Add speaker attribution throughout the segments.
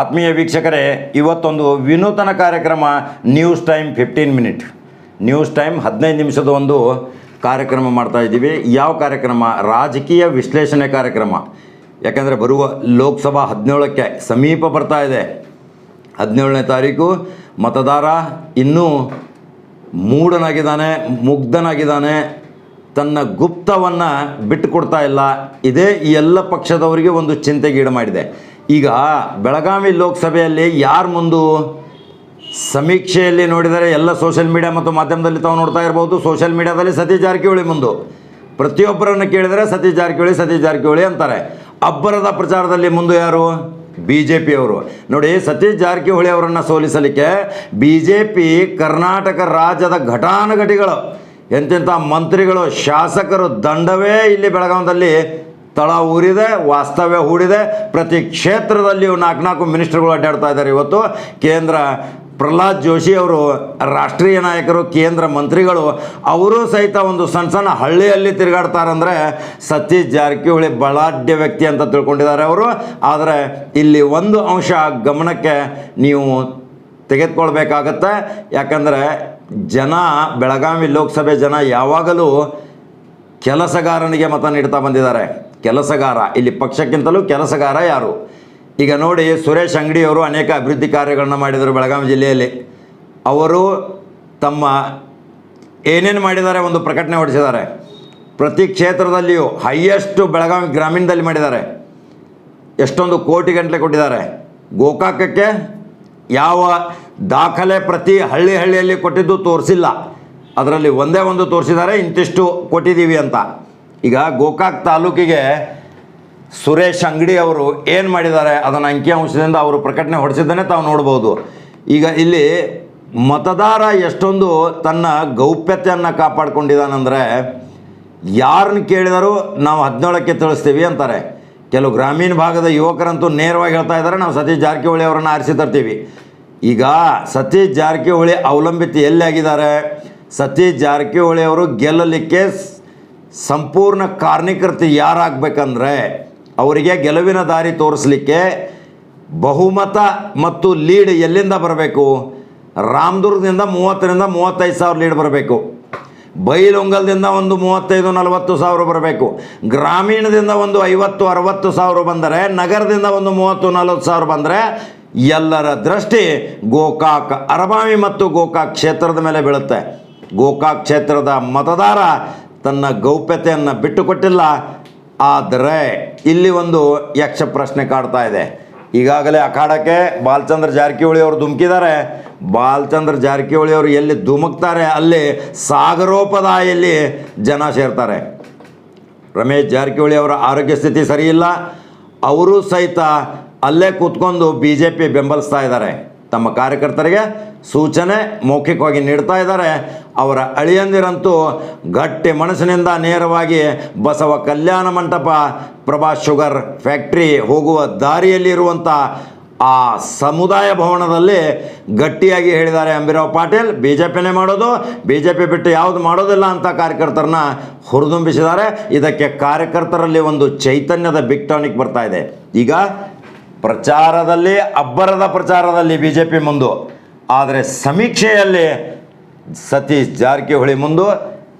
Speaker 1: ಆತ್ಮೀಯ ವೀಕ್ಷಕರೇ, ಇವತ್ತೊಂದು ವಿನೂತನ ಕಾರ್ಯಕ್ರಮ news time fifteen minute news time ಹದಿನೈದು ನಿಮಿಷದ ಒಂದು ಕಾರ್ಯಕ್ರಮ ಮಾಡ್ತಾ ಇದ್ದೀವಿ. ಯಾವ ಕಾರ್ಯಕ್ರಮ? ರಾಜಕೀಯ ವಿಶ್ಲೇಷಣೆ ಕಾರ್ಯಕ್ರಮ. ಯಾಕಂದರೆ ಬರುವ ಲೋಕಸಭಾ ಹದಿನೇಳಕ್ಕೆ ಸಮೀಪ ಬರ್ತಾ ಇದೆ. ಹದಿನೇಳನೇ ತಾರೀಕು, ಮತದಾರ ಇನ್ನೂ ಮೂಢನಾಗಿದ್ದಾನೆ, ಮುಗ್ಧನಾಗಿದ್ದಾನೆ. ತನ್ನ ಗುಪ್ತವನ್ನು ಬಿಟ್ಟುಕೊಡ್ತಾ ಇಲ್ಲ. ಇದೇ ಎಲ್ಲ ಪಕ್ಷದವರಿಗೆ ಒಂದು ಚಿಂತೆಗೀಡು ಮಾಡಿದೆ. ಈಗ ಬೆಳಗಾವಿ ಲೋಕಸಭೆಯಲ್ಲಿ ಯಾರು ಮುಂದು? ಸಮೀಕ್ಷೆಯಲ್ಲಿ ನೋಡಿದರೆ ಎಲ್ಲ ಸೋಷಿಯಲ್ ಮೀಡಿಯಾ ಮತ್ತು ಮಾಧ್ಯಮದಲ್ಲಿ ತಾವು ನೋಡ್ತಾ ಇರ್ಬೋದು. ಸೋಷಿಯಲ್ ಮೀಡಿಯಾದಲ್ಲಿ ಸತೀಶ್ ಜಾರಕಿಹೊಳಿ ಮುಂದು. ಪ್ರತಿಯೊಬ್ಬರನ್ನು ಕೇಳಿದರೆ ಸತೀಶ್ ಜಾರಕಿಹೊಳಿ ಸತೀಶ್ ಜಾರಕಿಹೊಳಿ ಅಂತಾರೆ. ಅಬ್ಬರದ ಪ್ರಚಾರದಲ್ಲಿ ಮುಂದೆ ಯಾರು? ಬಿ ಜೆ ಪಿಯವರು ನೋಡಿ, ಸತೀಶ್ ಜಾರಕಿಹೊಳಿ ಅವರನ್ನು ಸೋಲಿಸಲಿಕ್ಕೆ ಬಿ ಜೆ ಪಿ ಕರ್ನಾಟಕ ರಾಜ್ಯದ ಘಟಾನುಘಟಿಗಳು. ಎಂತೆಂಥ ಮಂತ್ರಿಗಳು, ಶಾಸಕರು, ದಂಡವೇ ಇಲ್ಲಿ ಬೆಳಗಾವದಲ್ಲಿ ತಳ ಊರಿದೆ, ವಾಸ್ತವ್ಯ ಹೂಡಿದೆ. ಪ್ರತಿ ಕ್ಷೇತ್ರದಲ್ಲಿಯೂ ನಾಲ್ಕು ನಾಲ್ಕು ಮಿನಿಸ್ಟರ್ಗಳು ಅಡ್ಡಾಡ್ತಾ ಇದ್ದಾರೆ ಇವತ್ತು. ಕೇಂದ್ರ ಪ್ರಹ್ಲಾದ್ ಜೋಶಿ ಅವರು, ರಾಷ್ಟ್ರೀಯ ನಾಯಕರು, ಕೇಂದ್ರ ಮಂತ್ರಿಗಳು, ಅವರು ಸಹಿತ ಒಂದು ಸಣ್ಣ ಸಣ್ಣ ಹಳ್ಳಿಯಲ್ಲಿ ತಿರುಗಾಡ್ತಾರಂದರೆ ಸತೀಶ್ ಜಾರಕಿಹೊಳಿ ಬಲಾಢ್ಯ ವ್ಯಕ್ತಿ ಅಂತ ತಿಳ್ಕೊಂಡಿದ್ದಾರೆ ಅವರು. ಆದರೆ ಇಲ್ಲಿ ಒಂದು ಅಂಶ ಗಮನಕ್ಕೆ ನೀವು ತೆಗೆದುಕೊಳ್ಬೇಕಾಗತ್ತೆ. ಯಾಕಂದರೆ ಜನ, ಬೆಳಗಾವಿ ಲೋಕಸಭೆ ಜನ ಯಾವಾಗಲೂ ಕೆಲಸಗಾರನಿಗೆ ಮತ ನೀಡ್ತಾ ಬಂದಿದ್ದಾರೆ. ಕೆಲಸಗಾರ, ಇಲ್ಲಿ ಪಕ್ಷಕ್ಕಿಂತಲೂ ಕೆಲಸಗಾರ ಯಾರು? ಈಗ ನೋಡಿ ಸುರೇಶ್ ಅಂಗಡಿಯವರು ಅನೇಕ ಅಭಿವೃದ್ಧಿ ಕಾರ್ಯಗಳನ್ನು ಮಾಡಿದರು ಬೆಳಗಾವಿ ಜಿಲ್ಲೆಯಲ್ಲಿ. ಅವರು ತಮ್ಮ ಏನೇನು ಮಾಡಿದ್ದಾರೆ ಒಂದು ಪ್ರಕಟಣೆ ಹೊಡೆಸಿದ್ದಾರೆ. ಪ್ರತಿ ಕ್ಷೇತ್ರದಲ್ಲಿಯೂ ಹೈಯೆಸ್ಟು ಬೆಳಗಾವಿ ಗ್ರಾಮೀಣದಲ್ಲಿ ಮಾಡಿದ್ದಾರೆ. ಎಷ್ಟೊಂದು ಕೋಟಿ ಗಂಟಲೆ ಕೊಟ್ಟಿದ್ದಾರೆ. ಗೋಕಾಕಕ್ಕೆ ಯಾವ ದಾಖಲೆ ಪ್ರತಿ ಹಳ್ಳಿ ಹಳ್ಳಿಯಲ್ಲಿ ಕೊಟ್ಟಿದ್ದು ತೋರಿಸಿಲ್ಲ. ಅದರಲ್ಲಿ ಒಂದೇ ಒಂದು ತೋರಿಸಿದ್ದಾರೆ, ಇಂತಿಷ್ಟು ಕೊಟ್ಟಿದ್ದೀವಿ ಅಂತ. ಈಗ ಗೋಕಾಕ್ ತಾಲೂಕಿಗೆ ಸುರೇಶ್ ಅಂಗಡಿ ಅವರು ಏನು ಮಾಡಿದ್ದಾರೆ? ಅದನ್ನು ಅಂಕಿಅಂಶದಿಂದ ಅವರು ಪ್ರಕಟಣೆ ಹೊಡೆಸಿದ್ದನ್ನೇ ತಾವು ನೋಡ್ಬೋದು. ಈಗ ಇಲ್ಲಿ ಮತದಾರ ಎಷ್ಟೊಂದು ತನ್ನ ಗೌಪ್ಯತೆಯನ್ನು ಕಾಪಾಡ್ಕೊಂಡಿದ್ದಾನಂದರೆ ಯಾರನ್ನ ಕೇಳಿದರೂ ನಾವು ಹದಿನೇಳಕ್ಕೆ ತಿಳಿಸ್ತೀವಿ ಅಂತಾರೆ. ಕೆಲವು ಗ್ರಾಮೀಣ ಭಾಗದ ಯುವಕರಂತೂ ನೇರವಾಗಿ ಹೇಳ್ತಾ ಇದ್ದಾರೆ, ನಾವು ಸತೀಶ್ ಜಾರಕಿಹೊಳಿ ಅವರನ್ನು ಆರಿಸಿ ತರ್ತೀವಿ. ಈಗ ಸತೀಶ್ ಜಾರಕಿಹೊಳಿ ಅವಲಂಬಿತ ಎಲ್ಲಿ ಆಗಿದ್ದಾರೆ? ಸತೀಶ್ ಜಾರಕಿಹೊಳಿ ಅವರು ಗೆಲ್ಲಲಿಕ್ಕೆ ಸಂಪೂರ್ಣ ಕಾರಣೀಕೃತ ಯಾರಾಗಬೇಕಂದ್ರೆ ಅವರಿಗೆ ಗೆಲುವಿನ ದಾರಿ ತೋರಿಸಲಿಕ್ಕೆ ಬಹುಮತ ಮತ್ತು ಲೀಡ್ ಎಲ್ಲಿಂದ ಬರಬೇಕು? ರಾಮದುರ್ಗದಿಂದ ಮೂವತ್ತರಿಂದ ಮೂವತ್ತೈದು ಸಾವಿರ ಲೀಡ್ ಬರಬೇಕು. ಬೈಲೊಂಗಲ್ದಿಂದ ಒಂದು ಮೂವತ್ತೈದು, ನಲವತ್ತು ಸಾವಿರ ಬರಬೇಕು. ಗ್ರಾಮೀಣದಿಂದ ಒಂದು ಐವತ್ತು, ಅರವತ್ತು ಸಾವಿರ ಬಂದರೆ, ನಗರದಿಂದ ಒಂದು ಮೂವತ್ತು, ನಲವತ್ತು ಸಾವಿರ ಬಂದರೆ ಎಲ್ಲರ ದೃಷ್ಟಿ ಗೋಕಾಕ್ ಅರಬಾವಿ ಮತ್ತು ಗೋಕಾಕ್ ಕ್ಷೇತ್ರದ ಮೇಲೆ ಬೀಳುತ್ತೆ. ಗೋಕಾಕ್ ಕ್ಷೇತ್ರದ ಮತದಾರ ತನ್ನ ಗೌಪ್ಯತೆಯನ್ನು ಬಿಟ್ಟುಕೊಟ್ಟಿಲ್ಲ. ಆದರೆ ಇಲ್ಲಿ ಒಂದು ಯಕ್ಷ ಪ್ರಶ್ನೆ ಕಾಡ್ತಾ ಇದೆ. ಈಗಾಗಲೇ ಅಖಾಡಕ್ಕೆ ಬಾಲಚಂದ್ರ ಜಾರಕಿಹೊಳಿ ಅವರು ಧುಮುಕಿದ್ದಾರೆ. ಬಾಲಚಂದ್ರ ಜಾರಕಿಹೊಳಿ ಅವರು ಎಲ್ಲಿ ಧುಮುಕ್ತಾರೆ ಅಲ್ಲಿ ಸಾಗರೋಪದಾಯಲ್ಲಿ ಜನ ಸೇರ್ತಾರೆ. ರಮೇಶ್ ಜಾರಕಿಹೊಳಿ ಅವರ ಆರೋಗ್ಯ ಸ್ಥಿತಿ ಸರಿಯಿಲ್ಲ. ಅವರು ಸಹಿತ ಅಲ್ಲೇ ಕೂತ್ಕೊಂಡು ಬಿ ಜೆ ಪಿ ಬೆಂಬಲಿಸ್ತಾ ಇದ್ದಾರೆ. ತಮ್ಮ ಕಾರ್ಯಕರ್ತರಿಗೆ ಸೂಚನೆ ಮೌಖಿಕವಾಗಿ ನೀಡ್ತಾ ಇದ್ದಾರೆ. ಅವರ ಅಳಿಯಂದಿರಂತೂ ಗಟ್ಟಿ ಮನಸ್ಸಿನಿಂದ ನೇರವಾಗಿ ಬಸವ ಕಲ್ಯಾಣ ಮಂಟಪ ಪ್ರಭಾ ಶುಗರ್ ಫ್ಯಾಕ್ಟ್ರಿ ಹೋಗುವ ದಾರಿಯಲ್ಲಿರುವಂಥ ಆ ಸಮುದಾಯ ಭವನದಲ್ಲಿ ಗಟ್ಟಿಯಾಗಿ ಹೇಳಿದ್ದಾರೆ ಅಂಬಿರಾವ್ ಪಾಟೀಲ್. ಬಿ ಜೆ ಪಿನೇ ಮಾಡೋದು ಬಿ ಜೆ ಪಿ ಬಿಟ್ಟು ಯಾವುದು ಮಾಡೋದಿಲ್ಲ ಅಂತ ಕಾರ್ಯಕರ್ತರನ್ನ ಹುರಿದುಂಬಿಸಿದ್ದಾರೆ. ಇದಕ್ಕೆ ಕಾರ್ಯಕರ್ತರಲ್ಲಿ ಒಂದು ಚೈತನ್ಯದ ಬಿಗ್ ಟಾನಿಕ್ ಬರ್ತಾ ಇದೆ. ಈಗ ಪ್ರಚಾರದಲ್ಲಿ, ಅಬ್ಬರದ ಪ್ರಚಾರದಲ್ಲಿ ಬಿ ಜೆ ಪಿ ಮುಂದು. ಆದರೆ ಸಮೀಕ್ಷೆಯಲ್ಲಿ ಸತೀಶ್ ಜಾರಕಿಹೊಳಿ ಮುಂದು.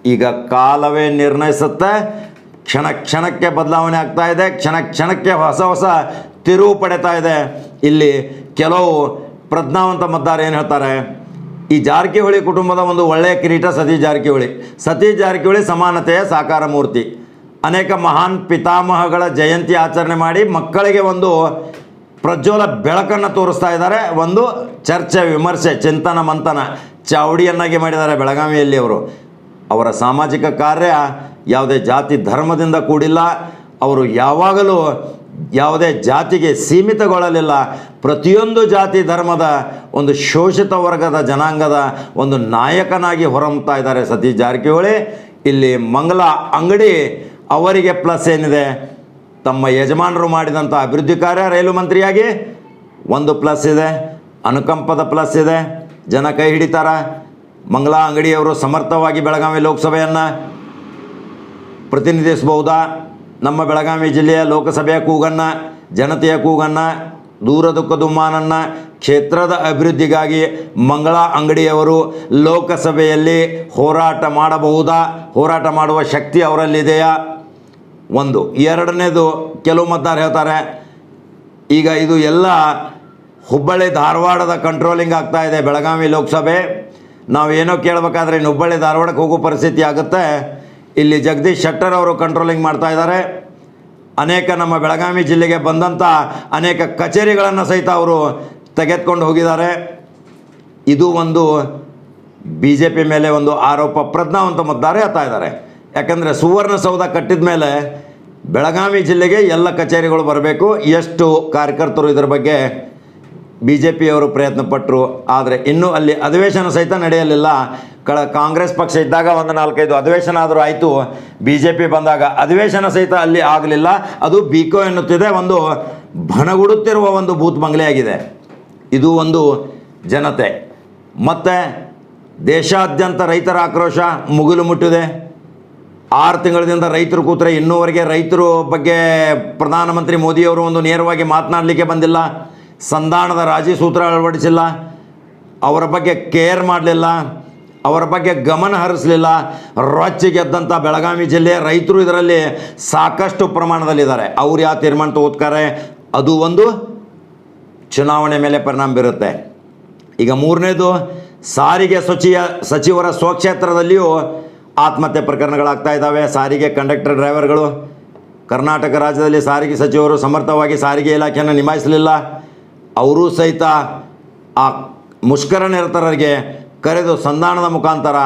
Speaker 1: ಈಗ ಕಾಲವೇ ನಿರ್ಣಯಿಸುತ್ತೆ. ಕ್ಷಣ ಕ್ಷಣಕ್ಕೆ ಬದಲಾವಣೆ ಆಗ್ತಾ ಇದೆ. ಕ್ಷಣ ಕ್ಷಣಕ್ಕೆ ಹೊಸ ಹೊಸ ತಿರುವು ಪಡಿತಾ ಇದೆ. ಇಲ್ಲಿ ಕೆಲವು ಪ್ರಜ್ಞಾವಂತ ಮತದಾರ ಏನು ಹೇಳ್ತಾರೆ? ಈ ಜಾರಕಿಹೊಳಿ ಕುಟುಂಬದ ಒಂದು ಒಳ್ಳೆಯ ಕಿರೀಟ ಸತೀಶ್ ಜಾರಕಿಹೊಳಿ. ಸತೀಶ್ ಜಾರಕಿಹೊಳಿ ಸಮಾನತೆಯ ಸಾಕಾರ ಮೂರ್ತಿ. ಅನೇಕ ಮಹಾನ್ ಪಿತಾಮಹಗಳ ಜಯಂತಿ ಆಚರಣೆ ಮಾಡಿ ಮಕ್ಕಳಿಗೆ ಒಂದು ಪ್ರಜ್ವಲ ಬೆಳಕನ್ನು ತೋರಿಸ್ತಾ ಇದ್ದಾರೆ. ಒಂದು ಚರ್ಚೆ, ವಿಮರ್ಶೆ, ಚಿಂತನ, ಮಂಥನ ಚಾವಡಿಯನ್ನಾಗಿ ಮಾಡಿದ್ದಾರೆ ಬೆಳಗಾವಿಯಲ್ಲಿ ಅವರು. ಅವರ ಸಾಮಾಜಿಕ ಕಾರ್ಯ ಯಾವುದೇ ಜಾತಿ ಧರ್ಮದಿಂದ ಕೂಡಿಲ್ಲ. ಅವರು ಯಾವಾಗಲೂ ಯಾವುದೇ ಜಾತಿಗೆ ಸೀಮಿತಗೊಳ್ಳಲಿಲ್ಲ. ಪ್ರತಿಯೊಂದು ಜಾತಿ ಧರ್ಮದ ಒಂದು ಶೋಷಿತ ವರ್ಗದ ಜನಾಂಗದ ಒಂದು ನಾಯಕನಾಗಿ ಹೊರಹೊಮ್ತಾ ಇದ್ದಾರೆ ಸತೀಶ್ ಜಾರಕಿಹೊಳಿ. ಇಲ್ಲಿ ಮಂಗಲ ಅಂಗಡಿ ಅವರಿಗೆ ಪ್ಲಸ್ ಏನಿದೆ? ತಮ್ಮ ಯಜಮಾನರು ಮಾಡಿದಂಥ ಅಭಿವೃದ್ಧಿ ಕಾರ್ಯ ರೈಲು ಮಂತ್ರಿಯಾಗಿ ಒಂದು ಪ್ಲಸ್ ಇದೆ, ಅನುಕಂಪದ ಪ್ಲಸ್ ಇದೆ. ಜನ ಕೈ ಹಿಡಿತಾರ. ಮಂಗಲಾ ಅಂಗಡಿಯವರು ಸಮರ್ಥವಾಗಿ ಬೆಳಗಾವಿ ಲೋಕಸಭೆಯನ್ನು ಪ್ರತಿನಿಧಿಸಬಹುದಾ? ನಮ್ಮ ಬೆಳಗಾವಿ ಜಿಲ್ಲೆಯ ಲೋಕಸಭೆಯ ಕೂಗನ್ನು, ಜನತೆಯ ಕೂಗನ್ನು ದೂರದ ದುಮ್ಮಾನನ್ನ, ಕ್ಷೇತ್ರದ ಅಭಿವೃದ್ಧಿಗಾಗಿ ಮಂಗಳಾ ಅಂಗಡಿಯವರು ಲೋಕಸಭೆಯಲ್ಲಿ ಹೋರಾಟ ಮಾಡಬಹುದಾ? ಹೋರಾಟ ಮಾಡುವ ಶಕ್ತಿ ಅವರಲ್ಲಿದೆಯಾ? ಒಂದು. ಎರಡನೇದು ಕೆಲವು ಮತದಾರ ಹೇಳ್ತಾರೆ, ಈಗ ಇದು ಎಲ್ಲ ಹುಬ್ಬಳ್ಳಿ ಧಾರವಾಡದ ಕಂಟ್ರೋಲಿಂಗ್ ಆಗ್ತಾ ಇದೆ ಬೆಳಗಾವಿ ಲೋಕಸಭೆ. ನಾವು ಏನೋ ಕೇಳಬೇಕಾದ್ರೆ ಇನ್ನು ಹುಬ್ಬಳ್ಳಿ ಧಾರವಾಡಕ್ಕೆ ಹೋಗೋ ಪರಿಸ್ಥಿತಿ ಆಗುತ್ತೆ. ಇಲ್ಲಿ ಜಗದೀಶ್ ಶೆಟ್ಟರ್ ಅವರು ಕಂಟ್ರೋಲಿಂಗ್ ಮಾಡ್ತಾ ಇದ್ದಾರೆ. ಅನೇಕ ನಮ್ಮ ಬೆಳಗಾವಿ ಜಿಲ್ಲೆಗೆ ಬಂದಂಥ ಅನೇಕ ಕಚೇರಿಗಳನ್ನು ಸಹಿತ ಅವರು ತೆಗೆದುಕೊಂಡು ಹೋಗಿದ್ದಾರೆ. ಇದು ಒಂದು ಬಿ ಮೇಲೆ ಒಂದು ಆರೋಪ ಪ್ರಜ್ಞಾವಂತ ಮತದಾರ ಹೇಳ್ತಾ ಇದ್ದಾರೆ. ಯಾಕಂದರೆ ಸುವರ್ಣಸೌಧ ಕಟ್ಟಿದ ಮೇಲೆ ಬೆಳಗಾವಿ ಜಿಲ್ಲೆಗೆ ಎಲ್ಲ ಕಚೇರಿಗಳು ಬರಬೇಕು. ಎಷ್ಟು ಕಾರ್ಯಕರ್ತರು ಇದರ ಬಗ್ಗೆ ಬಿ ಜೆ ಪಿಯವರು ಪ್ರಯತ್ನ ಪಟ್ಟರು ಆದರೆ ಇನ್ನೂ ಅಲ್ಲಿ ಅಧಿವೇಶನ ಸಹಿತ ನಡೆಯಲಿಲ್ಲ. ಕಳ ಕಾಂಗ್ರೆಸ್ ಪಕ್ಷ ಇದ್ದಾಗ ಒಂದು ನಾಲ್ಕೈದು ಅಧಿವೇಶನ ಆದರೂ ಆಯಿತು. ಬಿ ಜೆ ಪಿ ಬಂದಾಗ ಅಧಿವೇಶನ ಸಹಿತ ಅಲ್ಲಿ ಆಗಲಿಲ್ಲ. ಅದು ಬಿಕೋ ಎನ್ನುತ್ತಿದೆ. ಒಂದು ಭಣಗುಡುತ್ತಿರುವ ಒಂದು ಬೂತ್ ಬಂಗ್ಲೆಯಾಗಿದೆ. ಇದು ಒಂದು ಜನತೆ. ಮತ್ತು ದೇಶಾದ್ಯಂತ ರೈತರ ಆಕ್ರೋಶ ಮುಗಿಲು ಮುಟ್ಟಿದೆ. ಆರು ತಿಂಗಳಿಂದ ರೈತರು ಕೂತ್ರೆ ಇನ್ನೂವರೆಗೆ ರೈತರು ಬಗ್ಗೆ ಪ್ರಧಾನಮಂತ್ರಿ ಮೋದಿಯವರು ಒಂದು ನೇರವಾಗಿ ಮಾತನಾಡಲಿಕ್ಕೆ ಬಂದಿಲ್ಲ, ಸಂಧಾನದ ರಾಜಿ ಸೂತ್ರ ಅಳವಡಿಸಿಲ್ಲ, ಅವರ ಬಗ್ಗೆ ಕೇರ್ ಮಾಡಲಿಲ್ಲ, ಅವರ ಬಗ್ಗೆ ಗಮನ ಹರಿಸಲಿಲ್ಲ. ರೊಚ್ಚಿ ಗೆದ್ದಂಥ ಬೆಳಗಾವಿ ಜಿಲ್ಲೆ ರೈತರು ಇದರಲ್ಲಿ ಸಾಕಷ್ಟು ಪ್ರಮಾಣದಲ್ಲಿದ್ದಾರೆ. ಅವ್ರು ಯಾವ ತೀರ್ಮಾನ ತಗೋತಾರೆ ಅದು ಒಂದು ಚುನಾವಣೆ ಮೇಲೆ ಪರಿಣಾಮ ಬೀರುತ್ತೆ. ಈಗ ಮೂರನೇದು, ಸಾರಿಗೆ ಸಚಿವ ಸಚಿವರ ಸ್ವಕ್ಷೇತ್ರದಲ್ಲಿಯೂ ಆತ್ಮಹತ್ಯೆ ಪ್ರಕರಣಗಳಾಗ್ತಾ ಇದ್ದಾವೆ. ಸಾರಿಗೆ ಕಂಡಕ್ಟರ್ ಡ್ರೈವರ್ಗಳು, ಕರ್ನಾಟಕ ರಾಜ್ಯದಲ್ಲಿ ಸಾರಿಗೆ ಸಚಿವರು ಸಮರ್ಥವಾಗಿ ಸಾರಿಗೆ ಇಲಾಖೆಯನ್ನು ನಿಭಾಯಿಸಲಿಲ್ಲ. ಅವರೂ ಸಹಿತ ಆ ಮುಷ್ಕರ ನಿರತರರಿಗೆ ಕರೆದು ಸಂಧಾನದ ಮುಖಾಂತರ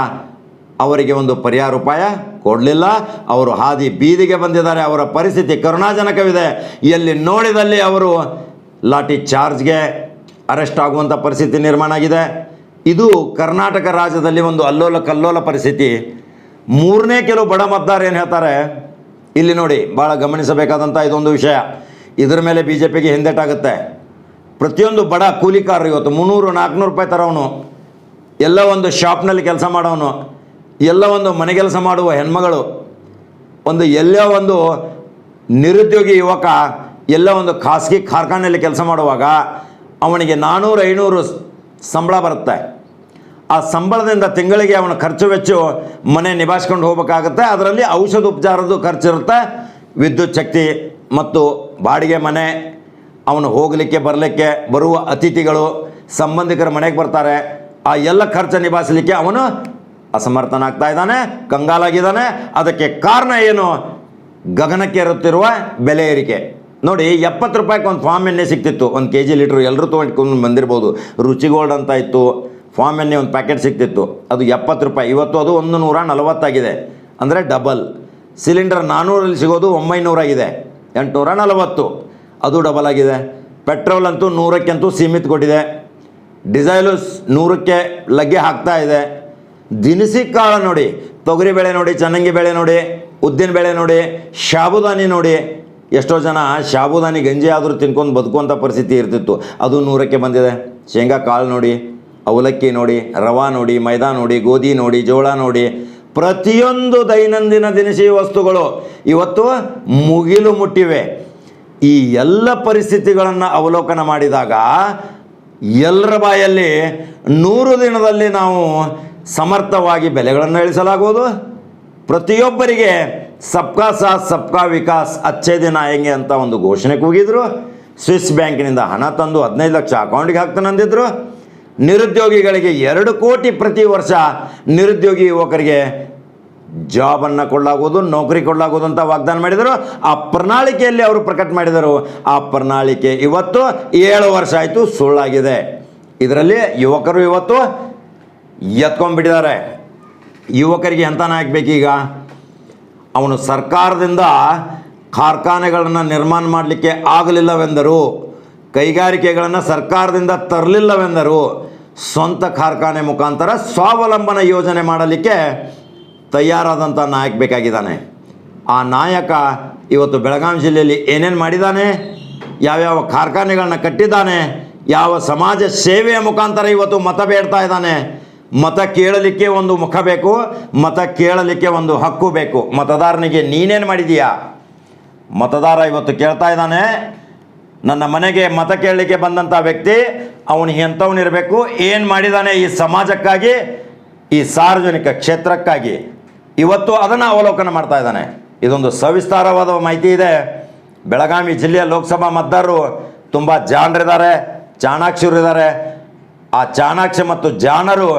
Speaker 1: ಅವರಿಗೆ ಒಂದು ಪರಿಹಾರ ಉಪಾಯ ಕೊಡಲಿಲ್ಲ. ಅವರು ಹಾದಿ ಬೀದಿಗೆ ಬಂದಿದ್ದಾರೆ. ಅವರ ಪರಿಸ್ಥಿತಿ ಕರುಣಾಜನಕವಿದೆ. ಎಲ್ಲಿ ನೋಡಿದಲ್ಲಿ ಅವರು ಲಾಠಿ ಚಾರ್ಜ್ಗೆ ಅರೆಸ್ಟ್ ಆಗುವಂಥ ಪರಿಸ್ಥಿತಿ ನಿರ್ಮಾಣ ಆಗಿದೆ. ಇದು ಕರ್ನಾಟಕ ರಾಜ್ಯದಲ್ಲಿ ಒಂದು ಅಲ್ಲೋಲ ಕಲ್ಲೋಲ ಪರಿಸ್ಥಿತಿ. ಮೂರನೇ ಕೆಲವು ಬಡ ಮತದಾರ ಏನು ಹೇಳ್ತಾರೆ? ಇಲ್ಲಿ ನೋಡಿ ಭಾಳ ಗಮನಿಸಬೇಕಾದಂಥ ಇದೊಂದು ವಿಷಯ. ಇದರ ಮೇಲೆ ಬಿ ಜೆ ಪಿಗೆ ಹಿಂದೆಟಾಗುತ್ತೆ. ಪ್ರತಿಯೊಂದು ಬಡ ಕೂಲಿಕಾರರು ಇವತ್ತು ಮುನ್ನೂರು, ನಾಲ್ಕುನೂರು ರೂಪಾಯಿ ತರೋನು ಎಲ್ಲ ಒಂದು ಶಾಪ್ನಲ್ಲಿ ಕೆಲಸ ಮಾಡೋನು ಎಲ್ಲ ಒಂದು ಮನೆ ಕೆಲಸ ಮಾಡುವ ಹೆಣ್ಮಗಳು, ಒಂದು ಎಲ್ಲೋ ಒಂದು ನಿರುದ್ಯೋಗಿ ಯುವಕ, ಎಲ್ಲ ಒಂದು ಖಾಸಗಿ ಕಾರ್ಖಾನೆಯಲ್ಲಿ ಕೆಲಸ ಮಾಡುವಾಗ ಅವನಿಗೆ ನಾನ್ನೂರು ಐನೂರು ಸಂಬಳ ಬರುತ್ತೆ. ಆ ಸಂಬಳದಿಂದ ತಿಂಗಳಿಗೆ ಅವನ ಖರ್ಚು ವೆಚ್ಚು ಮನೆ ನಿಭಾಯಿಸ್ಕೊಂಡು ಹೋಗ್ಬೇಕಾಗತ್ತೆ. ಅದರಲ್ಲಿ ಔಷಧ ಉಪಚಾರದ್ದು ಖರ್ಚಿರುತ್ತೆ ವಿದ್ಯುತ್ ಶಕ್ತಿ ಮತ್ತು ಬಾಡಿಗೆ ಮನೆ, ಅವನು ಹೋಗಲಿಕ್ಕೆ ಬರಲಿಕ್ಕೆ ಬರುವ ಅತಿಥಿಗಳು, ಸಂಬಂಧಿಕರ ಮನೆಗೆ ಬರ್ತಾರೆ. ಆ ಎಲ್ಲ ಖರ್ಚು ನಿಭಾಯಿಸಲಿಕ್ಕೆ ಅವನು ಅಸಮರ್ಥನಾಗ್ತಾ ಇದ್ದಾನೆ, ಕಂಗಾಲಾಗಿದ್ದಾನೆ. ಅದಕ್ಕೆ ಕಾರಣ ಏನು? ಗಗನಕ್ಕೆ ಇರುತ್ತಿರುವ ಬೆಲೆ ಏರಿಕೆ. ನೋಡಿ, ಎಪ್ಪತ್ತು ರೂಪಾಯಿಗೆ ಒಂದು ಫಾರ್ಮ್ ಎಣ್ಣೆ ಸಿಗ್ತಿತ್ತು ಒಂದು ಕೆ ಜಿ ಲೀಟ್ರ್ ಎಲ್ಲರೂ ತೊಗೊಂಡು ಬಂದಿರ್ಬೋದು. ರುಚಿ ಗೋಲ್ಡ್ ಅಂತ ಇತ್ತು. ಫಾರ್ಮ್ ಎಣ್ಣೆ ಒಂದು ಪ್ಯಾಕೆಟ್ ಸಿಗ್ತಿತ್ತು ಅದು ಎಪ್ಪತ್ತು ರೂಪಾಯಿ. ಇವತ್ತು ಅದು ಒಂದು ನೂರ ನಲವತ್ತಾಗಿದೆ. ಅಂದರೆ ಡಬಲ್ ಸಿಲಿಂಡರ್ ನಾನ್ನೂರಲ್ಲಿ ಸಿಗೋದು ಒಂಬೈನೂರಾಗಿದೆ. ಎಂಟುನೂರ ನಲವತ್ತು. ಅದು ಡಬಲ್ ಆಗಿದೆ. ಪೆಟ್ರೋಲ್ ಅಂತೂ ನೂರಕ್ಕಂತೂ ಸೀಮಿತ ಕೊಟ್ಟಿದೆ. ಡಿಸೈಲು ನೂರಕ್ಕೆ ಲಗ್ಗೆ ಹಾಕ್ತಾ ಇದೆ. ದಿನಸಿ ಕಾಳು ನೋಡಿ. ತೊಗರಿ ಬೇಳೆ ನೋಡಿ, ಚನ್ನಂಗಿ ಬೇಳೆ ನೋಡಿ, ಉದ್ದಿನ ಬೇಳೆ ನೋಡಿ, ಶಾಬುದಾನಿ ನೋಡಿ. ಎಷ್ಟೋ ಜನ ಶಾಬುದಾನಿ ಗಂಜಿ ಆದರೂ ತಿನ್ಕೊಂಡು ಬದುಕುವಂಥ ಪರಿಸ್ಥಿತಿ ಇರ್ತಿತ್ತು. ಅದು ನೂರಕ್ಕೆ ಬಂದಿದೆ. ಶೇಂಗಾ ಕಾಳು ನೋಡಿ. ಅವಲಕ್ಕಿ ನೋಡಿ, ರವಾ ನೋಡಿ, ಮೈದಾ ನೋಡಿ, ಗೋಧಿ ನೋಡಿ, ಜೋಳ ನೋಡಿ, ಪ್ರತಿಯೊಂದು ದೈನಂದಿನ ದಿನಸಿ ವಸ್ತುಗಳು ಇವತ್ತು ಮುಗಿಲು ಮುಟ್ಟಿವೆ. ಈ ಎಲ್ಲ ಪರಿಸ್ಥಿತಿಗಳನ್ನು ಅವಲೋಕನ ಮಾಡಿದಾಗ ಎಲ್ಲರ ಬಾಯಲ್ಲಿ ನೂರು ದಿನದಲ್ಲಿ ನಾವು ಸಮರ್ಥವಾಗಿ ಬೆಲೆಗಳನ್ನು ಇಳಿಸಲಾಗುವುದು. ಪ್ರತಿಯೊಬ್ಬರಿಗೆ ಸಬ್ಕಾ ಸಾಥ್, ಸಬ್ಕಾ ವಿಕಾಸ್, ಅಚ್ಚೇ ದಿನ ಹೆಂಗೆ ಅಂತ ಒಂದು ಘೋಷಣೆ ಕೂಗಿದ್ರು. ಸ್ವಿಸ್ ಬ್ಯಾಂಕಿನಿಂದ ಹಣ ತಂದು ಹದಿನೈದು ಲಕ್ಷ ಅಕೌಂಟಿಗೆ ಹಾಕ್ತಾನೆ ಅಂದಿದ್ರು. ನಿರುದ್ಯೋಗಿಗಳಿಗೆ ಎರಡು ಕೋಟಿ ಪ್ರತಿ ವರ್ಷ ನಿರುದ್ಯೋಗಿ ಯುವಕರಿಗೆ ಜಾಬನ್ನು ಕೊಡಲಾಗುವುದು ನೌಕರಿ ಕೊಡಲಾಗುವುದು ಅಂತ ವಾಗ್ದಾನ ಮಾಡಿದರು. ಆ ಪ್ರಣಾಳಿಕೆಯಲ್ಲಿ ಅವರು ಪ್ರಕಟ ಮಾಡಿದರು. ಆ ಪ್ರಣಾಳಿಕೆ ಇವತ್ತು ಏಳು ವರ್ಷ ಆಯಿತು, ಸುಳ್ಳಾಗಿದೆ. ಇದರಲ್ಲಿ ಯುವಕರು ಇವತ್ತು ಎತ್ಕೊಂಡ್ಬಿಟ್ಟಿದ್ದಾರೆ. ಯುವಕರಿಗೆ ಎಂತ ಹಾಕ್ಬೇಕೀಗ ಬೇಕೀಗ ಅವನು ಸರ್ಕಾರದಿಂದ ಕಾರ್ಖಾನೆಗಳನ್ನು ನಿರ್ಮಾಣ ಮಾಡಲಿಕ್ಕೆ ಆಗಲಿಲ್ಲವೆಂದರು. ಕೈಗಾರಿಕೆಗಳನ್ನು ಸರ್ಕಾರದಿಂದ ತರಲಿಲ್ಲವೆಂದರು ಸ್ವಂತ ಕಾರ್ಖಾನೆ ಮುಖಾಂತರ ಸ್ವಾವಲಂಬನ ಯೋಜನೆ ಮಾಡಲಿಕ್ಕೆ ತಯಾರಾದಂಥ ನಾಯಕ ಬೇಕಾಗಿದ್ದಾನೆ. ಆ ನಾಯಕ ಇವತ್ತು ಬೆಳಗಾವಿ ಜಿಲ್ಲೆಯಲ್ಲಿ ಏನೇನು ಮಾಡಿದ್ದಾನೆ? ಯಾವ್ಯಾವ ಕಾರ್ಖಾನೆಗಳನ್ನ ಕಟ್ಟಿದ್ದಾನೆ? ಯಾವ ಸಮಾಜ ಸೇವೆಯ ಮುಖಾಂತರ ಇವತ್ತು ಮತ ಬೇಡ್ತಾ ಇದ್ದಾನೆ? ಮತ ಕೇಳಲಿಕ್ಕೆ ಒಂದು ಮುಖ ಬೇಕು, ಮತ ಕೇಳಲಿಕ್ಕೆ ಒಂದು ಹಕ್ಕು ಬೇಕು. ಮತದಾರನಿಗೆ ನೀನೇನು ಮಾಡಿದೀಯಾ? ಮತದಾರ ಇವತ್ತು ಕೇಳ್ತಾ ಇದ್ದಾನೆ ನನ್ನ ಮನೆಗೆ ಮತ ಕೇಳಲಿಕ್ಕೆ ಬಂದಂಥ ವ್ಯಕ್ತಿ, ಅವನು ಎಂಥವನಿರಬೇಕು ಏನು ಮಾಡಿದಾನೆ ಈ ಸಮಾಜಕ್ಕಾಗಿ, ಈ ಸಾರ್ವಜನಿಕ ಕ್ಷೇತ್ರಕ್ಕಾಗಿ. ಇವತ್ತು ಅದನ್ನು ಅವಲೋಕನ ಮಾಡ್ತಾ ಇದ್ದಾನೆ. ಇದೊಂದು ಸವಿಸ್ತಾರವಾದ ಮಾಹಿತಿ ಇದೆ. ಬೆಳಗಾವಿ ಜಿಲ್ಲೆಯ ಲೋಕಸಭಾ ಮತದಾರರು ತುಂಬ ಜಾಣರಿದ್ದಾರೆ ಚಾಣಾಕ್ಷರಿದ್ದಾರೆ ಆ ಚಾಣಾಕ್ಷ ಮತ್ತು ಜಾಣರು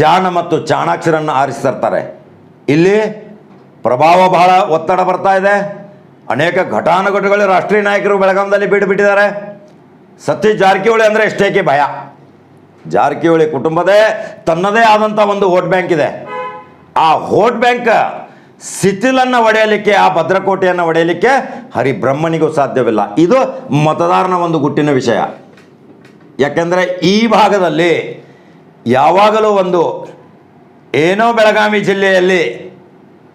Speaker 1: ಜಾಣ ಮತ್ತು ಚಾಣಾಕ್ಷರನ್ನು ಆರಿಸ್ತಿರ್ತಾರೆ ಇಲ್ಲಿ ಪ್ರಭಾವ ಬಹಳ ಒತ್ತಡ ಬರ್ತಾ ಇದೆ. ಅನೇಕ ಘಟಾನುಘಟಗಳು ರಾಷ್ಟ್ರೀಯ ನಾಯಕರು ಬೆಳಗಾಂದಲ್ಲಿ ಬೀಡು ಬಿಟ್ಟಿದ್ದಾರೆ. ಸತೀಶ್ ಜಾರಕಿಹೊಳಿ ಅಂದರೆ ಎಷ್ಟೇಕೆ ಭಯ. ಜಾರಕಿಹೊಳಿ ಕುಟುಂಬದೇ ತನ್ನದೇ ಆದಂಥ ಒಂದು ವೋಟ್ ಬ್ಯಾಂಕ್ ಇದೆ. ಆ ವೋಟ್ ಬ್ಯಾಂಕ್ ಸಿತಿಲನ್ನು ಒಡೆಯಲಿಕ್ಕೆ, ಆ ಭದ್ರಕೋಟೆಯನ್ನು ಒಡೆಯಲಿಕ್ಕೆ ಹರಿಬ್ರಹ್ಮನಿಗೂ ಸಾಧ್ಯವಿಲ್ಲ. ಇದು ಮತದಾರನ ಒಂದು ಗುಟ್ಟಿನ ವಿಷಯ. ಯಾಕೆಂದರೆ ಈ ಭಾಗದಲ್ಲಿ ಯಾವಾಗಲೂ ಒಂದು ಏನೋ ಬೆಳಗಾವಿ ಜಿಲ್ಲೆಯಲ್ಲಿ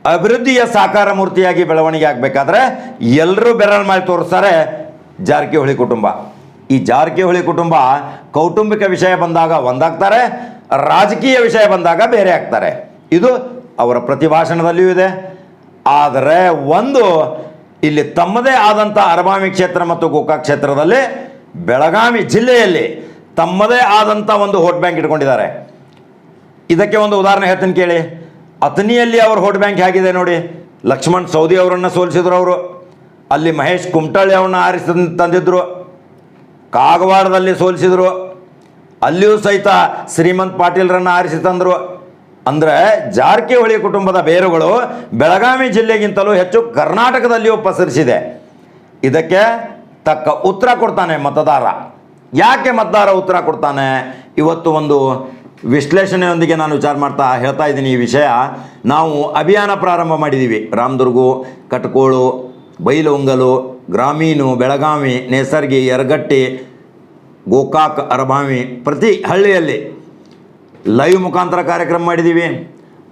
Speaker 1: ಅಭಿವೃದ್ಧಿಯ ಸಾಕಾರ ಮೂರ್ತಿಯಾಗಿ ಬೆಳವಣಿಗೆ ಆಗಬೇಕಾದ್ರೆ ಎಲ್ಲರೂ ಬೆರಳು ಮಾಡಿ ತೋರಿಸ್ತಾರೆ ಜಾರಕಿಹೊಳಿ ಕುಟುಂಬ. ಈ ಜಾರಕಿಹೊಳಿ ಕುಟುಂಬ ಕೌಟುಂಬಿಕ ವಿಷಯ ಬಂದಾಗ ಒಂದಾಗ್ತಾರೆ, ರಾಜಕೀಯ ವಿಷಯ ಬಂದಾಗ ಬೇರೆ ಆಗ್ತಾರೆ. ಇದು ಅವರ ಪ್ರತಿಭಾಷಣದಲ್ಲಿಯೂ ಇದೆ. ಆದರೆ ಒಂದು, ಇಲ್ಲಿ ತಮ್ಮದೇ ಆದಂಥ ಅರಬಾಮಿ ಕ್ಷೇತ್ರ ಮತ್ತು ಗೋಕಾಕ್ ಕ್ಷೇತ್ರದಲ್ಲಿ ಬೆಳಗಾವಿ ಜಿಲ್ಲೆಯಲ್ಲಿ ತಮ್ಮದೇ ಆದಂಥ ಒಂದು ಹೋಟ್ ಬ್ಯಾಂಕ್ ಇಟ್ಕೊಂಡಿದ್ದಾರೆ. ಇದಕ್ಕೆ ಒಂದು ಉದಾಹರಣೆ ಹೇಳ್ತೀನಿ ಕೇಳಿ. ಅತನಿಯಲ್ಲಿ ಅವ್ರ ಹೋಟ್ ಬ್ಯಾಂಕ್ ಹೇಗಿದೆ ನೋಡಿ. ಲಕ್ಷ್ಮಣ್ ಸೌದಿ ಅವರನ್ನು ಸೋಲಿಸಿದ್ರು ಅವರು. ಅಲ್ಲಿ ಮಹೇಶ್ ಕುಮಟಳ್ಳಿ ಅವ್ರನ್ನ ಆರಿಸ ತಂದಿದ್ರು. ಕಾಗವಾಡದಲ್ಲಿ ಸೋಲಿಸಿದ್ರು. ಅಲ್ಲಿಯೂ ಸಹಿತ ಶ್ರೀಮಂತ್ ಪಾಟೀಲ್ರನ್ನ ಆರಿಸಿ ತಂದರು. ಅಂದರೆ ಜಾರಕಿಹೊಳಿ ಕುಟುಂಬದ ಬೇರುಗಳು ಬೆಳಗಾವಿ ಜಿಲ್ಲೆಗಿಂತಲೂ ಹೆಚ್ಚು ಕರ್ನಾಟಕದಲ್ಲಿಯೂ ಪಸರಿಸಿದೆ. ಇದಕ್ಕೆ ತಕ್ಕ ಉತ್ತರ ಕೊಡ್ತಾನೆ ಮತದಾರ. ಯಾಕೆ ಮತದಾರ ಉತ್ತರ ಕೊಡ್ತಾನೆ? ಇವತ್ತು ಒಂದು ವಿಶ್ಲೇಷಣೆಯೊಂದಿಗೆ ನಾನು ವಿಚಾರ ಮಾಡ್ತಾ ಹೇಳ್ತಾ ಇದ್ದೀನಿ ಈ ವಿಷಯ. ನಾವು ಅಭಿಯಾನ ಪ್ರಾರಂಭ ಮಾಡಿದ್ದೀವಿ ರಾಮದುರ್ಗು, ಕಟ್ಕೋಳು ಬೈಲೊಂಗಲು ಗ್ರಾಮೀಣು, ಬೆಳಗಾವಿ, ನೇಸರ್ಗಿ, ಯರಗಟ್ಟಿ, ಗೋಕಾಕ್ ಅರಭಾವಿ ಪ್ರತಿ ಹಳ್ಳಿಯಲ್ಲಿ ಲೈವ್ ಮುಖಾಂತರ ಕಾರ್ಯಕ್ರಮ ಮಾಡಿದ್ದೀವಿ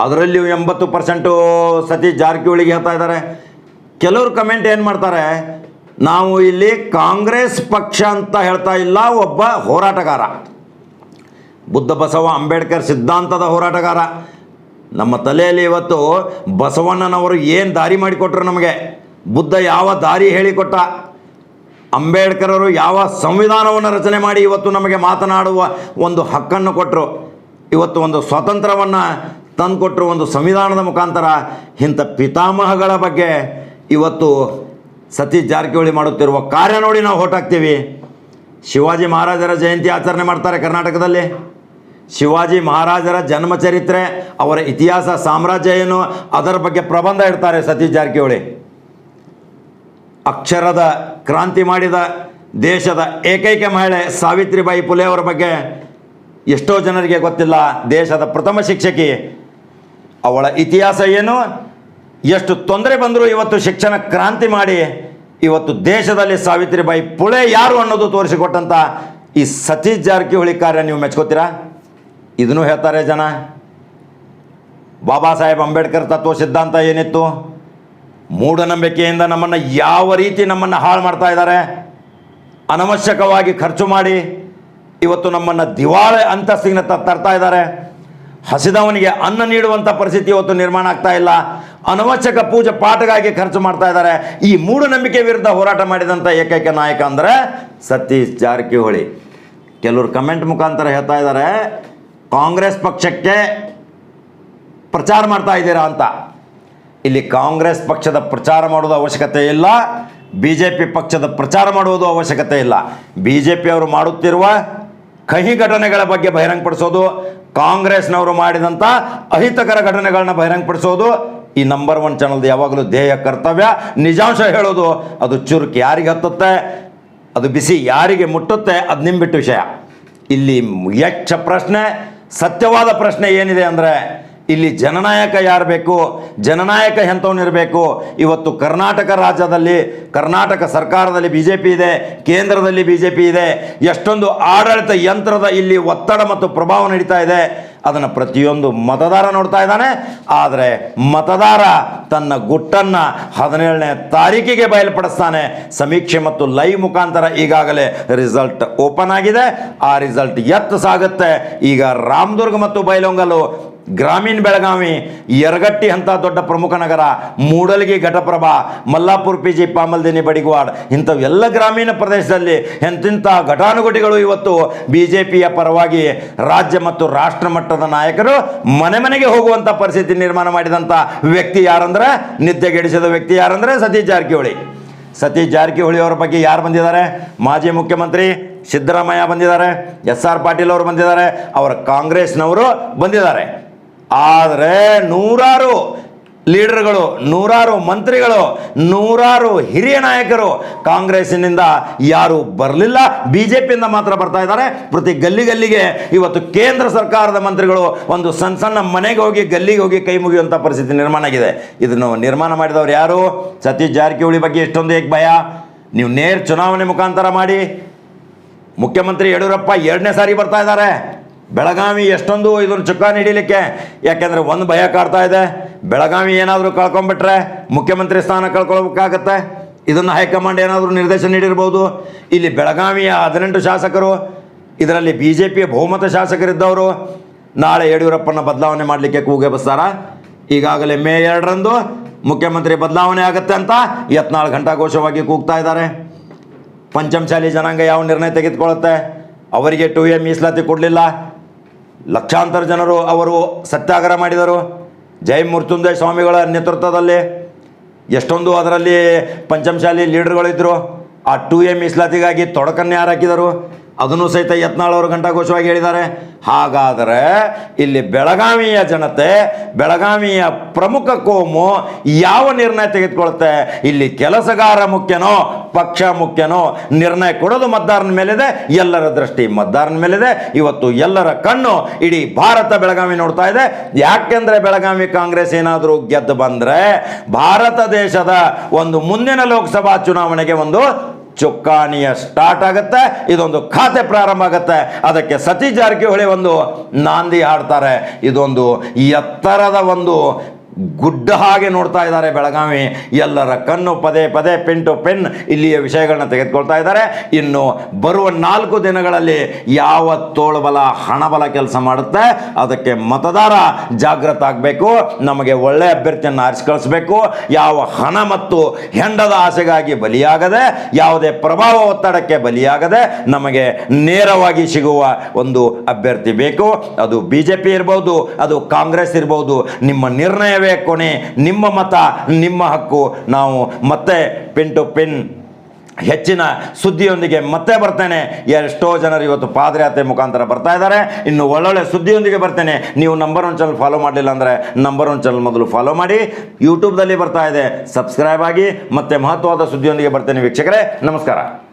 Speaker 1: ಅದರಲ್ಲಿಯೂ ಎಂಬತ್ತು ಪರ್ಸೆಂಟು ಸತೀಶ್ ಜಾರಕಿಹೊಳಿಗೆ ಹೇಳ್ತಾ ಇದ್ದಾರೆ. ಕೆಲವರು ಕಮೆಂಟ್ ಏನು ಮಾಡ್ತಾರೆ? ನಾವು ಇಲ್ಲಿ ಕಾಂಗ್ರೆಸ್ ಪಕ್ಷ ಅಂತ ಹೇಳ್ತಾ ಇಲ್ಲ, ಒಬ್ಬ ಹೋರಾಟಗಾರ. ಬುದ್ಧ ಬಸವ ಅಂಬೇಡ್ಕರ್ ಸಿದ್ಧಾಂತದ ಹೋರಾಟಗಾರ. ನಮ್ಮ ತಲೆಯಲ್ಲಿ ಇವತ್ತು ಬಸವಣ್ಣನವರು ಏನು ದಾರಿ ಮಾಡಿಕೊಟ್ರು ನಮಗೆ? ಬುದ್ಧ ಯಾವ ದಾರಿ ಹೇಳಿಕೊಟ್ಟ? ಅಂಬೇಡ್ಕರ್ ಅವರು ಯಾವ ಸಂವಿಧಾನವನ್ನು ರಚನೆ ಮಾಡಿ ಇವತ್ತು ನಮಗೆ ಮಾತನಾಡುವ ಒಂದು ಹಕ್ಕನ್ನು ಕೊಟ್ಟರು ಇವತ್ತು ಒಂದು ಸ್ವಾತಂತ್ರ್ಯವನ್ನು ತಂದುಕೊಟ್ಟರು ಒಂದು ಸಂವಿಧಾನದ ಮುಖಾಂತರ. ಇಂಥ ಪಿತಾಮಹಗಳ ಬಗ್ಗೆ ಇವತ್ತು ಸತೀಶ್ ಜಾರಕಿಹೊಳಿ ಮಾಡುತ್ತಿರುವ ಕಾರ್ಯ ನೋಡಿ ನಾವು ಹೊಟ್ಟಾಗ್ತೀವಿ ಶಿವಾಜಿ ಮಹಾರಾಜರ ಜಯಂತಿ ಆಚರಣೆ ಮಾಡ್ತಾರೆ ಕರ್ನಾಟಕದಲ್ಲಿ. ಶಿವಾಜಿ ಮಹಾರಾಜರ ಜನ್ಮ ಚರಿತ್ರೆ, ಅವರ ಇತಿಹಾಸ, ಸಾಮ್ರಾಜ್ಯ ಏನು, ಅದರ ಬಗ್ಗೆ ಪ್ರಬಂಧ ಇಡ್ತಾರೆ ಸತೀಶ್ ಜಾರಕಿಹೊಳಿ. ಅಕ್ಷರದ ಕ್ರಾಂತಿ ಮಾಡಿದ ದೇಶದ ಏಕೈಕ ಮಹಿಳೆ ಸಾವಿತ್ರಿಬಾಯಿ ಪುಲೆ ಅವರ ಬಗ್ಗೆ ಎಷ್ಟೋ ಜನರಿಗೆ ಗೊತ್ತಿಲ್ಲ. ದೇಶದ ಪ್ರಥಮ ಶಿಕ್ಷಕಿ. ಅವಳ ಇತಿಹಾಸ ಏನು, ಎಷ್ಟು ತೊಂದರೆ ಬಂದರೂ ಇವತ್ತು ಶಿಕ್ಷಣ ಕ್ರಾಂತಿ ಮಾಡಿ, ಇವತ್ತು ದೇಶದಲ್ಲಿ ಸಾವಿತ್ರಿಬಾಯಿ ಪುಳೆ ಯಾರು ಅನ್ನೋದು ತೋರಿಸಿಕೊಟ್ಟಂತ ಈ ಸತೀಶ್ ಜಾರಕಿಹೊಳಿ ಕಾರ್ಯ ನೀವು ಮೆಚ್ಕೋತೀರಾ? ಇದನ್ನು ಹೇಳ್ತಾರೆ ಜನ. ಬಾಬಾ ಸಾಹೇಬ್ ಅಂಬೇಡ್ಕರ್ ತತ್ವ ಸಿದ್ಧಾಂತ ಏನಿತ್ತು? ಮೂಢನಂಬಿಕೆಯಿಂದ ನಮ್ಮನ್ನು ಯಾವ ರೀತಿ ನಮ್ಮನ್ನು ಹಾಳು ಮಾಡ್ತಾ ಇದ್ದಾರೆ? ಅನವಶ್ಯಕವಾಗಿ ಖರ್ಚು ಮಾಡಿ ಇವತ್ತು ನಮ್ಮನ್ನು ದಿವಾಳಿ ಅಂತಸ್ತಿನ ತರ್ತಾ ಇದ್ದಾರೆ. ಹಸಿದವನಿಗೆ ಅನ್ನ ನೀಡುವಂಥ ಪರಿಸ್ಥಿತಿ ಇವತ್ತು ನಿರ್ಮಾಣ ಆಗ್ತಾ ಇಲ್ಲ. ಅನವಶ್ಯಕ ಪೂಜೆ ಪಾಠಗಾಗಿ ಖರ್ಚು ಮಾಡ್ತಾ ಇದ್ದಾರೆ. ಈ ಮೂಢನಂಬಿಕೆ ವಿರುದ್ಧ ಹೋರಾಟ ಮಾಡಿದಂಥ ಏಕೈಕ ನಾಯಕ ಅಂದರೆ ಸತೀಶ್ ಜಾರಕಿಹೊಳಿ. ಕೆಲವರು ಕಮೆಂಟ್ ಮುಖಾಂತರ ಹೇಳ್ತಾ ಇದ್ದಾರೆ ಕಾಂಗ್ರೆಸ್ ಪಕ್ಷಕ್ಕೆ ಪ್ರಚಾರ ಮಾಡ್ತಾ ಇದ್ದೀರಾ ಅಂತ. ಇಲ್ಲಿ ಕಾಂಗ್ರೆಸ್ ಪಕ್ಷದ ಪ್ರಚಾರ ಮಾಡೋದು ಅವಶ್ಯಕತೆ ಇಲ್ಲ. ಬಿ ಜೆ ಪಿ ಪಕ್ಷದ ಪ್ರಚಾರ ಮಾಡುವುದು ಅವಶ್ಯಕತೆ ಇಲ್ಲ. ಬಿ ಜೆ ಪಿಯವರು ಮಾಡುತ್ತಿರುವ ಕಹಿ ಘಟನೆಗಳ ಬಗ್ಗೆ ಬಹಿರಂಗಪಡಿಸೋದು, ಕಾಂಗ್ರೆಸ್ನವರು ಮಾಡಿದಂಥ ಅಹಿತಕರ ಘಟನೆಗಳನ್ನ ಬಹಿರಂಗಪಡಿಸೋದು ಈ ನಂಬರ್ ಒನ್ ಚಾನಲ್ದು ಯಾವಾಗಲೂ ಧ್ಯೇಯ ಕರ್ತವ್ಯ. ನಿಜಾಂಶ ಹೇಳೋದು, ಅದು ಚುರುಕು ಯಾರಿಗೆ ಹತ್ತುತ್ತೆ, ಅದು ಬಿಸಿ ಯಾರಿಗೆ ಮುಟ್ಟುತ್ತೆ, ಅದು ನಿಮ್ಮ ಬಿಟ್ಟು ವಿಷಯ. ಇಲ್ಲಿ ಯಕ್ಷ ಪ್ರಶ್ನೆ ಸತ್ಯವಾದ ಪ್ರಶ್ನೆ ಏನಿದೆ ಅಂದರೆ ಇಲ್ಲಿ ಜನನಾಯಕ ಯಾರು ಬೇಕು? ಜನನಾಯಕ ಎಂಥವನಿರಬೇಕು ಇವತ್ತು ಕರ್ನಾಟಕ ರಾಜ್ಯದಲ್ಲಿ, ಕರ್ನಾಟಕ ಸರ್ಕಾರದಲ್ಲಿ ಬಿ ಜೆ ಪಿ ಇದೆ, ಕೇಂದ್ರದಲ್ಲಿ ಬಿ ಜೆ ಪಿ ಇದೆ. ಎಷ್ಟೊಂದು ಆಡಳಿತ ಯಂತ್ರದ ಇಲ್ಲಿ ಒತ್ತಡ ಮತ್ತು ಪ್ರಭಾವ ನಡೀತಾ ಇದೆ. ಅದನ್ನು ಪ್ರತಿಯೊಂದು ಮತದಾರ ನೋಡ್ತಾ ಇದ್ದಾನೆ. ಆದರೆ ಮತದಾರ ತನ್ನ ಗುಟ್ಟನ್ನು ಹದಿನೇಳನೇ ತಾರೀಕಿಗೆ ಬಯಲುಪಡಿಸ್ತಾನೆ. ಸಮೀಕ್ಷೆ ಮತ್ತು ಲೈವ್ ಮುಖಾಂತರ ಈಗಾಗಲೇ ರಿಸಲ್ಟ್ ಓಪನ್ ಆಗಿದೆ. ಆ ರಿಸಲ್ಟ್ ಎತ್ತು ಸಾಗುತ್ತೆ. ಈಗ ರಾಮದುರ್ಗ ಮತ್ತು ಬೈಲೊಂಗಲು ಗ್ರಾಮೀಣ ಬೆಳಗಾವಿ, ಯರಗಟ್ಟಿ ಅಂತ ದೊಡ್ಡ ಪ್ರಮುಖ ನಗರ, ಮೂಡಲಗಿ ಘಟಪ್ರಭಾ, ಮಲ್ಲಾಪುರ ಪಿ ಜಿ ಪಾಮಲ್ದಿನಿ ಬಡಿಗವಾಡ್ ಇಂಥವೆಲ್ಲ ಗ್ರಾಮೀಣ ಪ್ರದೇಶದಲ್ಲಿ ಎಂತಿಂಥ ಘಟಾನುಘಟಿಗಳು ಇವತ್ತು ಬಿ ಜೆ ಪಿಯ ಪರವಾಗಿ ರಾಜ್ಯ ಮತ್ತು ರಾಷ್ಟ್ರ ಮಟ್ಟದ ನಾಯಕರು ಮನೆ ಮನೆಗೆ ಹೋಗುವಂಥ ಪರಿಸ್ಥಿತಿ ನಿರ್ಮಾಣ ಮಾಡಿದಂಥ ವ್ಯಕ್ತಿ ಯಾರಂದ್ರೆ? ನಿದ್ದೆಗೆಡಿಸಿದ ವ್ಯಕ್ತಿ ಯಾರಂದ್ರೆ? ಸತೀಶ್ ಜಾರಕಿಹೊಳಿ. ಸತೀಶ್ ಜಾರಕಿಹೊಳಿ ಅವರ ಬಗ್ಗೆ ಯಾರು ಬಂದಿದ್ದಾರೆ? ಮಾಜಿ ಮುಖ್ಯಮಂತ್ರಿ ಸಿದ್ದರಾಮಯ್ಯ ಬಂದಿದ್ದಾರೆ, ಎಸ್ ಆರ್ ಪಾಟೀಲ್ ಅವರು ಬಂದಿದ್ದಾರೆ, ಅವರ ಕಾಂಗ್ರೆಸ್ನವರು ಬಂದಿದ್ದಾರೆ. ಆದರೆ ನೂರಾರು ಲೀಡರ್ಗಳು, ನೂರಾರು ಮಂತ್ರಿಗಳು, ನೂರಾರು ಹಿರಿಯ ನಾಯಕರು ಕಾಂಗ್ರೆಸ್ಸಿನಿಂದ ಯಾರು ಬರಲಿಲ್ಲ. ಬಿ ಜೆ ಪಿಯಿಂದ ಮಾತ್ರ ಬರ್ತಾ ಇದ್ದಾರೆ. ಪ್ರತಿ ಗಲ್ಲಿ ಗಲ್ಲಿಗೆ ಇವತ್ತು ಕೇಂದ್ರ ಸರ್ಕಾರದ ಮಂತ್ರಿಗಳು ಒಂದು ಸಣ್ಣ ಸಣ್ಣ ಮನೆಗೆ ಹೋಗಿ, ಗಲ್ಲಿಗೆ ಹೋಗಿ ಕೈ ಮುಗಿಯುವಂಥ ಪರಿಸ್ಥಿತಿ ನಿರ್ಮಾಣ ಆಗಿದೆ. ಇದನ್ನು ನಿರ್ಮಾಣ ಮಾಡಿದವರು ಯಾರು? ಸತೀಶ್ ಜಾರಕಿಹೊಳಿ ಬಗ್ಗೆ ಎಷ್ಟೊಂದು ಏಕೆ ಭಯ. ನೀವು ನೇರ ಚುನಾವಣೆ ಮುಖಾಂತರ ಮಾಡಿ. ಮುಖ್ಯಮಂತ್ರಿ ಯಡಿಯೂರಪ್ಪ ಎರಡನೇ ಸಾರಿ ಬರ್ತಾ ಇದ್ದಾರೆ. ಬೆಳಗಾವಿ ಎಷ್ಟೊಂದು ಇದನ್ನು ಚುಕ್ಕ ನೀಡಿಲಿಕ್ಕೆ. ಯಾಕೆಂದರೆ ಒಂದು ಭಯ ಕಾಡ್ತಾ ಇದೆ. ಬೆಳಗಾವಿ ಏನಾದರೂ ಕಳ್ಕೊಂಡ್ಬಿಟ್ರೆ ಮುಖ್ಯಮಂತ್ರಿ ಸ್ಥಾನ ಕಳ್ಕೊಳ್ಬೇಕಾಗತ್ತೆ. ಇದನ್ನು ಹೈಕಮಾಂಡ್ ಏನಾದರೂ ನಿರ್ದೇಶನ ನೀಡಿರ್ಬೋದು. ಇಲ್ಲಿ ಬೆಳಗಾವಿಯ ಹದಿನೆಂಟು ಶಾಸಕರು, ಇದರಲ್ಲಿ ಬಿ ಜೆ ಪಿಯ ಬಹುಮತ ಶಾಸಕರಿದ್ದವರು. ನಾಳೆ ಯಡಿಯೂರಪ್ಪನ ಬದಲಾವಣೆ ಮಾಡಲಿಕ್ಕೆ ಕೂಗೆ ಬಸ್ತಾರ? ಈಗಾಗಲೇ ಮೇ ಎರಡರಂದು ಮುಖ್ಯಮಂತ್ರಿ ಬದಲಾವಣೆ ಆಗುತ್ತೆ ಅಂತ ಎತ್ನಾಳು ಘಂಟಾಘೋಷವಾಗಿ ಕೂಗ್ತಾ ಇದ್ದಾರೆ. ಪಂಚಮಶಾಲಿ ಜನಾಂಗ ಯಾವ ನಿರ್ಣಯ ತೆಗೆದುಕೊಳ್ಳುತ್ತೆ? ಅವರಿಗೆ ಟು ಎ ಮೀಸಲಾತಿ ಕೊಡಲಿಲ್ಲ. ಲಕ್ಷಾಂತರ ಜನರು ಅವರು ಸತ್ಯಾಗ್ರಹ ಮಾಡಿದರು. ಜೈ ಮೃತ್ಯುಂಜಯ ಸ್ವಾಮಿಗಳ ನೇತೃತ್ವದಲ್ಲಿ ಎಷ್ಟೊಂದು ಅದರಲ್ಲಿ ಪಂಚಮಶಾಲಿ ಲೀಡರ್ಗಳಿದ್ದರು ಆ ಟು ಎ ಮೀಸಲಾತಿಗಾಗಿ ತೊಡಕನ್ನು ಯಾರು ಹಾಕಿದರು ಅದನ್ನು ಸಹಿತ ಯತ್ನಾಳವರು ಘಂಟಾಘೋಷವಾಗಿ ಹೇಳಿದ್ದಾರೆ. ಹಾಗಾದರೆ ಇಲ್ಲಿ ಬೆಳಗಾವಿಯ ಜನತೆ, ಬೆಳಗಾವಿಯ ಪ್ರಮುಖ ಕೋಮು ಯಾವ ನಿರ್ಣಯ ತೆಗೆದುಕೊಳ್ಳುತ್ತೆ? ಇಲ್ಲಿ ಕೆಲಸಗಾರ ಮುಖ್ಯನೋ, ಪಕ್ಷ ಮುಖ್ಯನೋ, ನಿರ್ಣಯ ಕೊಡೋದು ಮತದಾರನ ಮೇಲಿದೆ, ಎಲ್ಲರ ದೃಷ್ಟಿ ಮತದಾರನ ಮೇಲಿದೆ. ಇವತ್ತು ಎಲ್ಲರ ಕಣ್ಣು ಇಡೀ ಭಾರತ ಬೆಳಗಾವಿ ನೋಡ್ತಾ ಇದೆ. ಯಾಕೆಂದರೆ ಬೆಳಗಾವಿ ಕಾಂಗ್ರೆಸ್ ಏನಾದರೂ ಗೆದ್ದು ಬಂದರೆ ಭಾರತ ದೇಶದ ಒಂದು ಮುಂದಿನ ಲೋಕಸಭಾ ಚುನಾವಣೆಗೆ ಒಂದು ಚುಕ್ಕಾಣಿಯ ಸ್ಟಾರ್ಟ್ ಆಗುತ್ತೆ, ಇದೊಂದು ಖಾತೆ ಪ್ರಾರಂಭ ಆಗುತ್ತೆ. ಅದಕ್ಕೆ ಸತಿ ಜಾರಕಿಹೊಳಿ ಒಂದು ನಾಂದಿ ಹಾಡ್ತಾರೆ. ಇದೊಂದು ಎತ್ತರದ ಒಂದು ಗುಡ್ಡ ಹಾಗೆ ನೋಡ್ತಾ ಇದ್ದಾರೆ ಬೆಳಗಾವಿ. ಎಲ್ಲರ ಕಣ್ಣು ಪದೇ ಪದೇ ಪೆನ್ ಟು ಪೆನ್ ಇಲ್ಲಿಯ ವಿಷಯಗಳನ್ನ ತೆಗೆದುಕೊಳ್ತಾ ಇದ್ದಾರೆ. ಇನ್ನು ಬರುವ ನಾಲ್ಕು ದಿನಗಳಲ್ಲಿ ಯಾವ ತೋಳ್ಬಲ, ಹಣಬಲ ಕೆಲಸ ಮಾಡುತ್ತೆ? ಅದಕ್ಕೆ ಮತದಾರ ಜಾಗೃತ ಆಗಬೇಕು. ನಮಗೆ ಒಳ್ಳೆ ಅಭ್ಯರ್ಥಿಯನ್ನು ಆರಿಸಿ ಕಳಿಸ್ಬೇಕು. ಯಾವ ಹಣ ಮತ್ತು ಹೆಂಡದ ಆಸೆಗಾಗಿ ಬಲಿಯಾಗದೆ, ಯಾವುದೇ ಪ್ರಭಾವ ಒತ್ತಡಕ್ಕೆ ಬಲಿಯಾಗದೆ ನಮಗೆ ನೇರವಾಗಿ ಸಿಗುವ ಒಂದು ಅಭ್ಯರ್ಥಿ ಬೇಕು. ಅದು ಬಿ ಜೆ ಇರ್ಬೋದು, ಅದು ಕಾಂಗ್ರೆಸ್ ಇರ್ಬೋದು. ನಿಮ್ಮ ನಿರ್ಣಯವೇ ಕೊನೆ ನಿಮ್ಮ ಮತ, ನಿಮ್ಮ ಹಕ್ಕು. ನಾವು ಮತ್ತೆ ಪಿನ್ ಟು ಪಿನ್ ಹೆಚ್ಚಿನ ಸುದ್ದಿಯೊಂದಿಗೆ ಮತ್ತೆ ಬರ್ತೇನೆ. ಎಷ್ಟೋ ಜನರು ಇವತ್ತು ಪಾದಯಾತ್ರೆ ಮುಖಾಂತರ ಬರ್ತಾ ಇದ್ದಾರೆ. ಇನ್ನು ಒಳ್ಳೊಳ್ಳೆ ಸುದ್ದಿಯೊಂದಿಗೆ ಬರ್ತೇನೆ. ನೀವು ನಂಬರ್ ಒನ್ ಚಾನಲ್ ಫಾಲೋ ಮಾಡಲಿಲ್ಲ ಅಂದರೆ ನಂಬರ್ ಒನ್ ಚಾನಲ್ ಮೊದಲು ಫಾಲೋ ಮಾಡಿ. ಯೂಟ್ಯೂಬ್ದಲ್ಲಿ ಬರ್ತಾ ಇದೆ. ಸಬ್ಸ್ಕ್ರೈಬ್ ಆಗಿ ಮತ್ತೆ ಮಹತ್ವವಾದ ಸುದ್ದಿಯೊಂದಿಗೆ ಬರ್ತೇನೆ ವೀಕ್ಷಕರೇ. ನಮಸ್ಕಾರ.